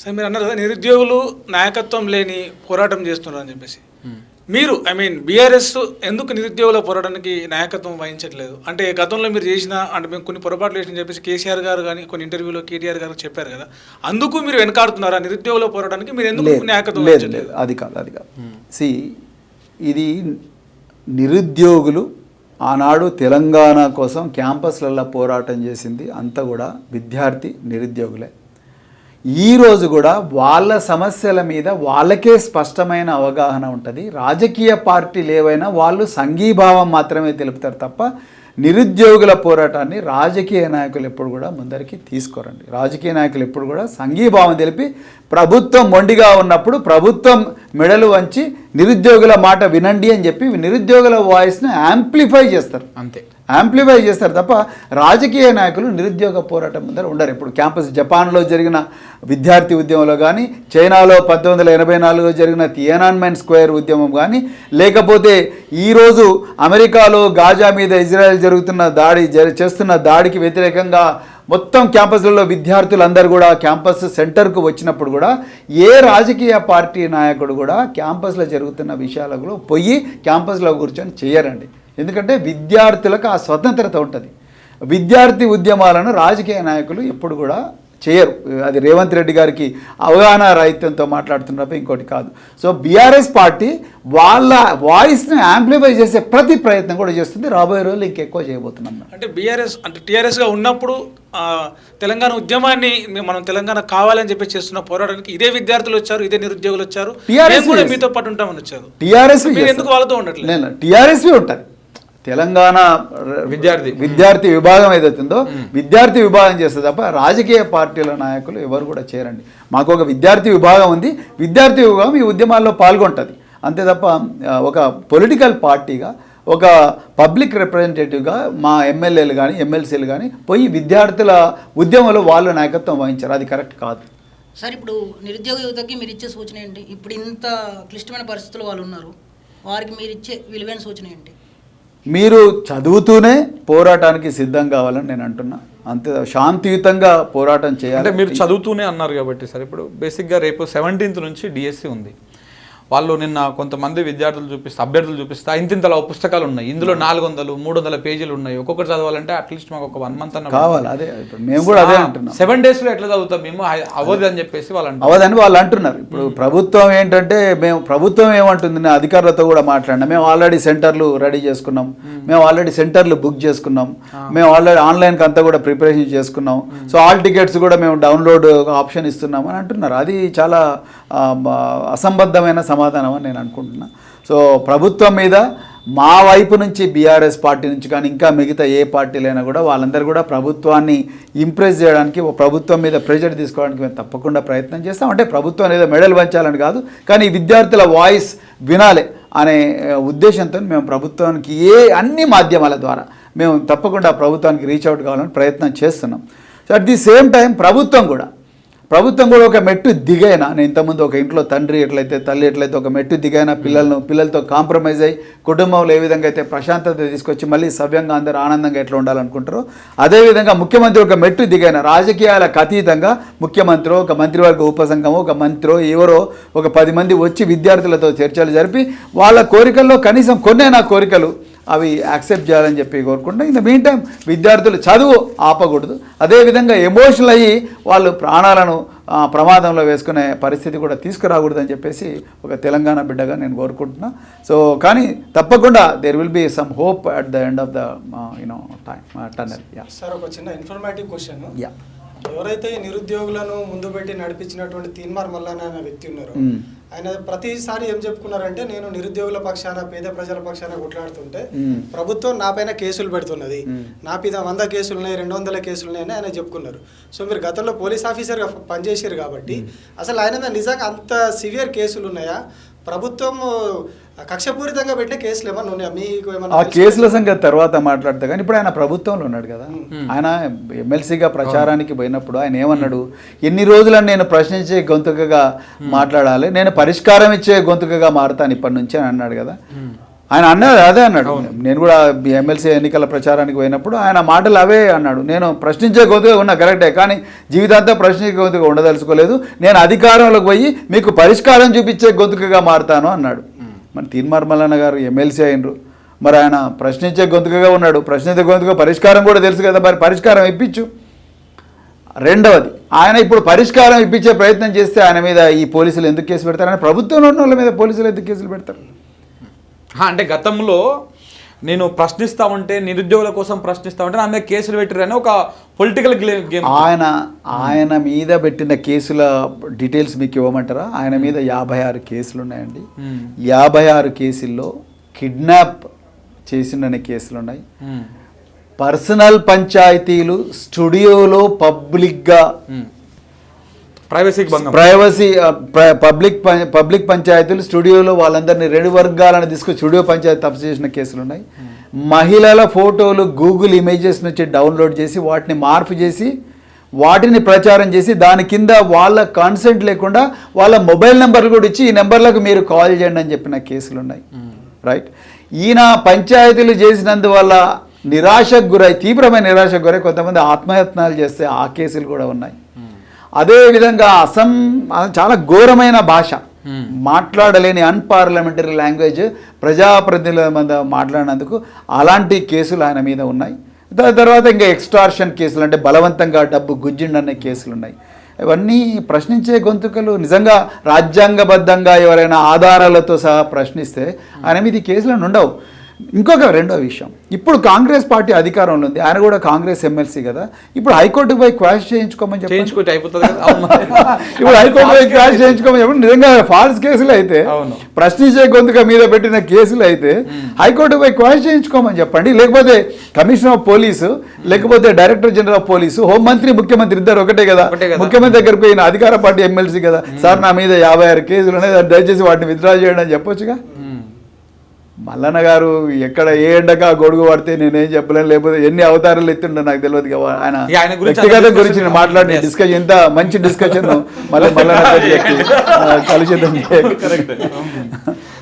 సరే మీరు అన్నారు కదా నిరుద్యోగులు నాయకత్వం లేని పోరాటం చేస్తున్నారు అని చెప్పేసి మీరు ఐ మీన్ బీఆర్ఎస్ ఎందుకు నిరుద్యోగుల పోరాటానికి నాయకత్వం వహించట్లేదు? అంటే గతంలో మీరు చేసిన అంటే మేము కొన్ని పొరపాట్లు చేసిన చెప్పేసి కేసీఆర్ గారు కానీ కొన్ని ఇంటర్వ్యూలో కేటీఆర్ గారు చెప్పారు కదా. అందుకు మీరు వెనకాడుతున్నారా? నిరుద్యోగుల పోరాటానికి మీరు ఎందుకు నాయకత్వం లేదు వహించట్లేదు? లేదు అది కాదు అది కాదు. సి ఇది నిరుద్యోగులు ఆనాడు తెలంగాణ కోసం క్యాంపస్లలో పోరాటం చేసింది అంతా కూడా విద్యార్థి నిరుద్యోగులే. ఈరోజు కూడా వాళ్ళ సమస్యల మీద వాళ్ళకే స్పష్టమైన అవగాహన ఉంటుంది. రాజకీయ పార్టీలు ఏవైనా వాళ్ళు సంఘీభావం మాత్రమే తెలుపుతారు తప్ప నిరుద్యోగుల పోరాటాన్ని రాజకీయ నాయకులు ఎప్పుడు కూడా ముందరికి తీసుకోరండి. రాజకీయ నాయకులు ఎప్పుడు కూడా సంఘీభావం తెలిపి ప్రభుత్వం మొండిగా ఉన్నప్పుడు ప్రభుత్వం మెడలు వంచి నిరుద్యోగుల మాట వినండి అని చెప్పి నిరుద్యోగుల వాయిస్ని యాంప్లిఫై చేస్తారు. అంతే. యాంప్లిఫై చేస్తారు తప్ప రాజకీయ నాయకులు నిరుద్యోగ పోరాటం ముందర ఉండరు. ఇప్పుడు క్యాంపస్ జపాన్లో జరిగిన విద్యార్థి ఉద్యమంలో కానీ చైనాలో పంతొమ్మిది ఎనభై నాలుగులో జరిగిన తియనాన్మెన్ స్క్వేర్ ఉద్యమం కానీ లేకపోతే ఈరోజు అమెరికాలో గాజా మీద ఇజ్రాయెల్ జరుగుతున్న దాడి చేస్తున్న దాడికి వ్యతిరేకంగా మొత్తం క్యాంపస్లలో విద్యార్థులందరూ కూడా క్యాంపస్ సెంటర్కు వచ్చినప్పుడు కూడా ఏ రాజకీయ పార్టీ నాయకుడు కూడా క్యాంపస్లో జరుగుతున్న విషయాలలో పోయి క్యాంపస్లో కూర్చొని చేయరండి. ఎందుకంటే విద్యార్థులకు ఆ స్వతంత్రత ఉంటుంది. విద్యార్థి ఉద్యమాలను రాజకీయ నాయకులు ఎప్పుడు కూడా చేయరు. అది రేవంత్ రెడ్డి గారికి అవగాహన రాహిత్యంతో మాట్లాడుతున్నప్పుడు ఇంకోటి కాదు. సో బీఆర్ఎస్ పార్టీ వాళ్ళ వాయిస్ని యాంప్లిఫై చేసే ప్రతి ప్రయత్నం కూడా చేస్తుంది. రాబోయే రోజులు ఇంకెక్కువ చేయబోతున్నాం. అంటే బీఆర్ఎస్ అంటే టీఆర్ఎస్గా ఉన్నప్పుడు తెలంగాణ ఉద్యమాన్ని మనం తెలంగాణ కావాలని చెప్పి చేస్తున్న పోరాటానికి ఇదే విద్యార్థులు వచ్చారు ఇదే నిరుద్యోగులు వచ్చారు. మీతో పాటు ఉంటామని వచ్చారు. టీఆర్ఎస్ మీరు ఎందుకు వాళ్ళతో ఉండట్లేదు? టీఆర్ఎస్వి ఉంటుంది తెలంగాణ విద్యార్థి. విద్యార్థి విభాగం ఏదైతుందో విద్యార్థి విభాగం చేస్తుంది తప్ప రాజకీయ పార్టీల నాయకులు ఎవరు కూడా చేయరండి. మాకు ఒక విద్యార్థి విభాగం ఉంది. విద్యార్థి విభాగం ఈ ఉద్యమాల్లో పాల్గొంటుంది. అంతే తప్ప ఒక పొలిటికల్ పార్టీగా ఒక పబ్లిక్ రిప్రజెంటేటివ్గా మా ఎమ్మెల్యేలు కానీ ఎమ్మెల్సీలు కానీ పోయి విద్యార్థుల ఉద్యమంలో వాళ్ళు నాయకత్వం వహించారు. అది కరెక్ట్ కాదు. సార్ ఇప్పుడు నిరుద్యోగ యువతకి మీరు ఇచ్చే సూచన ఏంటి? ఇప్పుడు ఇంత క్లిష్టమైన పరిస్థితుల్లో వాళ్ళు ఉన్నారు. వారికి మీరు ఇచ్చే విలువైన సూచన ఏంటి? మీరు చదువుతూనే పోరాటానికి సిద్ధం కావాలని నేను అంటున్నా. అంతే శాంతియుతంగా పోరాటం అంటే చేయాలి మీరు చదువుతూనే అన్నారు కాబట్టి సార్ ఇప్పుడు బేసిక్గా రేపు సెవెంటీన్త్ నుంచి డిఎస్సి ఉంది. వాళ్ళు నిన్న కొంతమంది విద్యార్థులు చూపిస్తే అభ్యర్థులు చూపిస్తే ఇంతింతల పుస్తకాలు ఉన్నాయి. ఇందులో నాలుగు వందలు మూడు వందల పేజీలు ఉన్నాయి. ఒక్కొక్కటి చదవాలంటే అట్లీస్ట్ మాకు ఒక వన్ మంత్ అన్న కావాలి అదే మేము కూడా అదే అంటున్నాం. సెవెన్ డేస్లో ఎట్లా చదువుతాం మేము? అవ్వదు అని చెప్పేసి వాళ్ళు అవదని వాళ్ళు అంటున్నారు. ఇప్పుడు ప్రభుత్వం ఏంటంటే మేము ప్రభుత్వం ఏమంటుంది నేను అధికారులతో కూడా మాట్లాడినా. మేము ఆల్రెడీ సెంటర్లు రెడీ చేసుకున్నాం. మేము ఆల్రెడీ సెంటర్లు బుక్ చేసుకున్నాం. మేము ఆల్రెడీ ఆన్లైన్కి అంతా కూడా ప్రిపరేషన్ చేసుకున్నాం. సో ఆల్ టికెట్స్ కూడా మేము డౌన్లోడ్ ఆప్షన్ ఇస్తున్నాం అని అంటున్నారు. అది చాలా అసంబద్ధమైన సమాధానం అని నేను అనుకుంటున్నా. సో ప్రభుత్వం మీద మా వైపు నుంచి బీఆర్ఎస్ పార్టీ నుంచి కానీ ఇంకా మిగతా ఏ పార్టీలైనా కూడా వాళ్ళందరూ కూడా ప్రభుత్వాన్ని ఇంప్రెస్ చేయడానికి ప్రభుత్వం మీద ప్రెజర్ తీసుకోవడానికి మేము తప్పకుండా ప్రయత్నం చేస్తాం. అంటే ప్రభుత్వం ఏదో మెడల్ పంచాలని కాదు కానీ విద్యార్థుల వాయిస్ వినాలి అనే ఉద్దేశంతో మేము ప్రభుత్వానికి ఏ అన్ని మాధ్యమాల ద్వారా మేము తప్పకుండా ప్రభుత్వానికి రీచ్ అవుట్ కావాలని ప్రయత్నం చేస్తున్నాం. So at the same time ప్రభుత్వం కూడా ప్రభుత్వం కూడా ఒక మెట్టు దిగైనా నేను ఇంతకుముందు ఒక ఇంట్లో తండ్రి ఎట్లయితే తల్లి ఎట్లయితే ఒక మెట్టు దిగైనా పిల్లలను పిల్లలతో కాంప్రమైజ్ అయ్యి కుటుంబంలో ఏ విధంగా అయితే ప్రశాంతత తీసుకొచ్చి మళ్ళీ సవ్యంగా అందరూ ఆనందంగా ఎట్లా ఉండాలనుకుంటారో అదేవిధంగా ముఖ్యమంత్రి ఒక మెట్టు దిగైన రాజకీయాలకు అతీతంగా ముఖ్యమంత్రి ఒక మంత్రివర్గ ఉపసంఘము ఒక మంత్రో ఎవరో ఒక పది మంది వచ్చి విద్యార్థులతో చర్చలు జరిపి వాళ్ళ కోరికల్లో కనీసం కొన్నైనా కోరికలు అవి యాక్సెప్ట్ చేయాలని చెప్పి కోరుకుంటా ఇన్ ద మీన్ టైం విద్యార్థులు చదువు ఆపకూడదు. అదేవిధంగా ఎమోషనల్ అయ్యి వాళ్ళు ప్రాణాలను ప్రమాదంలో వేసుకునే పరిస్థితి కూడా తీసుకురాకూడదని చెప్పేసి ఒక తెలంగాణ బిడ్డగా నేను కోరుకుంటున్నా. సో కానీ తప్పకుండా there will be some hope at the end of the you know time tunnel yeah sir ఒక చిన్న ఇన్ఫర్మేటివ్ క్వశ్చన్ యా ఎవరైతే నిరుద్యోగులను ముందు పెట్టి నడిపించినటువంటి తీన్మార్ మల్లాన అనే వ్యక్తి ఉన్నారు మ్మ్. ఆయన ప్రతిసారి ఏం చెప్పుకున్నారంటే నేను నిరుద్యోగుల పక్షాన పేద ప్రజల పక్షాన కొట్లాడుతుంటే. ప్రభుత్వం నా పైన కేసులు పెడుతున్నది. నా మీద వంద కేసులు ఉన్నాయి రెండు వందల కేసులు ఉన్నాయి అని ఆయన చెప్పుకున్నారు సో మీరు గతంలో పోలీస్ ఆఫీసర్గా పనిచేసారు కాబట్టి అసలు ఆయన మీద నిజంగా అంత సివియర్ కేసులు ఉన్నాయా ప్రభుత్వం కక్షపూరితంగా పెట్టే కేసులు ఏమన్నా ఉన్నాయా? మీకు ఆ ఏమన్నా కేసుల సంగతి తర్వాత మాట్లాడతా కానీ ఇప్పుడు ఆయన ప్రభుత్వంలో ఉన్నాడు కదా. ఆయన ఎమ్మెల్సీగా ప్రచారానికి పోయినప్పుడు ఆయన ఏమన్నాడు? ఎన్ని రోజులని నేను ప్రశ్నించే గొంతుకగా మాట్లాడాలి నేను పరిష్కారం ఇచ్చే గొంతుకగా మారుతాను ఇప్పటి నుంచి అని అన్నాడు కదా. ఆయన అన్నది అదే అన్నాడు. నేను కూడా ఎమ్మెల్సీ ఎన్నికల ప్రచారానికి పోయినప్పుడు ఆయన మాటలు అవే అన్నాడు. నేను ప్రశ్నించే గొంతుగా ఉన్నా కరెక్టే కానీ జీవితాంతం ప్రశ్నించే గొంతుగా ఉండదలుచుకోలేదు. నేను అధికారంలోకి పోయి మీకు పరిష్కారం చూపించే గొంతుకగా మారుతాను అన్నాడు. మరి తీన్మార్మల్లన్న గారు ఎమ్మెల్సీ అయినరు. మరి ఆయన ప్రశ్నించే గొంతుకగా ఉన్నాడు. ప్రశ్నించే గొంతుగా పరిష్కారం కూడా తెలుసు కదా మరి పరిష్కారం ఇప్పించు. రెండవది ఆయన ఇప్పుడు పరిష్కారం ఇప్పించే ప్రయత్నం చేస్తే ఆయన మీద ఈ పోలీసులు ఎందుకు కేసు పెడతారు? ఆయన ప్రభుత్వంలో ఉన్న వాళ్ళ మీద పోలీసులు ఎందుకు కేసులు పెడతారు? అంటే గతంలో నేను ప్రశ్నిస్తా ఉంటే నిరుద్యోగుల కోసం ప్రశ్నిస్తా ఉంటే నా మీద కేసులు పెట్టారని ఒక పొలిటికల్ గేమ్ ఆయన ఆయన మీద పెట్టిన కేసుల డీటెయిల్స్ మీకు ఇవ్వమంటారా? ఆయన మీద యాభై ఆరు కేసులు ఉన్నాయండి. యాభై ఆరు కేసుల్లో కిడ్నాప్ చేసిన కేసులు ఉన్నాయి. పర్సనల్ పంచాయతీలు స్టూడియోలో పబ్లిక్గా ప్రైవసీ ఆ, ప్ర- పబ్లిక్ పబ్లిక్ పంచాయతీలు స్టూడియోలో వాళ్ళందరినీ రెండు వర్గాలను తీసుకొని స్టూడియో పంచాయతీ తప్పు చేసిన కేసులు ఉన్నాయి. మహిళల ఫోటోలు గూగుల్ ఇమేజెస్ నుంచి డౌన్లోడ్ చేసి వాటిని మార్పు చేసి వాటిని ప్రచారం చేసి దాని కింద వాళ్ళ కాన్సెంట్ లేకుండా వాళ్ళ మొబైల్ నెంబర్లు కూడా ఇచ్చి ఈ నెంబర్లకు మీరు కాల్ చేయండి అని చెప్పిన కేసులు ఉన్నాయి. రైట్ ఈయన పంచాయతీలు చేసినందువల్ల నిరాశకు గురై తీవ్రమైన నిరాశకు గురై కొంతమంది ఆత్మయత్నాలు చేస్తే ఆ కేసులు కూడా ఉన్నాయి. అదే విధంగా అసం చాలా ఘోరమైన భాష. మాట్లాడలేని అన్పార్లమెంటరీ లాంగ్వేజ్ ప్రజాప్రతినిధుల మీద మాట్లాడినందుకు అలాంటి కేసులు ఆయన మీద ఉన్నాయి. దాని తర్వాత ఇంకా ఎక్స్టార్షన్ కేసులు అంటే బలవంతంగా డబ్బు గుజ్జిండనే కేసులు ఉన్నాయి ఇవన్నీ ప్రశ్నించే గొంతుకలు నిజంగా రాజ్యాంగబద్ధంగా ఎవరైనా ఆధారాలతో సహా ప్రశ్నిస్తే ఆయన మీద ఈ కేసులను ఉండవు. ఇంకొక రెండో విషయం. ఇప్పుడు కాంగ్రెస్ పార్టీ అధికారంలో ఉంది. ఆయన కూడా కాంగ్రెస్ ఎమ్మెల్సీ కదా. ఇప్పుడు హైకోర్టుకు పోయి క్వాష్ చేయించుకోమని అవును. ఇప్పుడు హైకోర్టు పోయి క్వాష్ చేయించుకోమని చెప్పండి. నిజంగా ఫాల్స్ కేసులు అయితే. ప్రశ్నించే గొంతుక మీద పెట్టిన కేసులు అయితే హైకోర్టు పోయి క్వాష్ చేయించుకోమని చెప్పండి. లేకపోతే కమిషనర్ ఆఫ్ పోలీసు లేకపోతే డైరెక్టర్ జనరల్ ఆఫ్ పోలీసు హోంమంత్రి ముఖ్యమంత్రి ఇద్దరు ఒకటే కదా. ముఖ్యమంత్రి దగ్గర పోయిన అధికార పార్టీ ఎమ్మెల్సీ కదా. సార్ నా మీద యాభై ఆరు కేసులు ఉన్నాయి. దయచేసి వాటిని విత్డ్రా చేయండి అని చెప్పొచ్చుగా. మల్లన్న గారు ఎక్కడ ఏ ఎండగా గొడుగు పడితే నేనేం చెప్పలేను. లేకపోతే ఎన్ని అవతారాలు ఎత్తుండో నాకు తెలియదు కదా ఆయన. వ్యక్తిగత గురించి మాట్లాడిన. డిస్కషన్ ఎంత మంచి డిస్కషన్ మళ్ళీ మల్లన్న గారి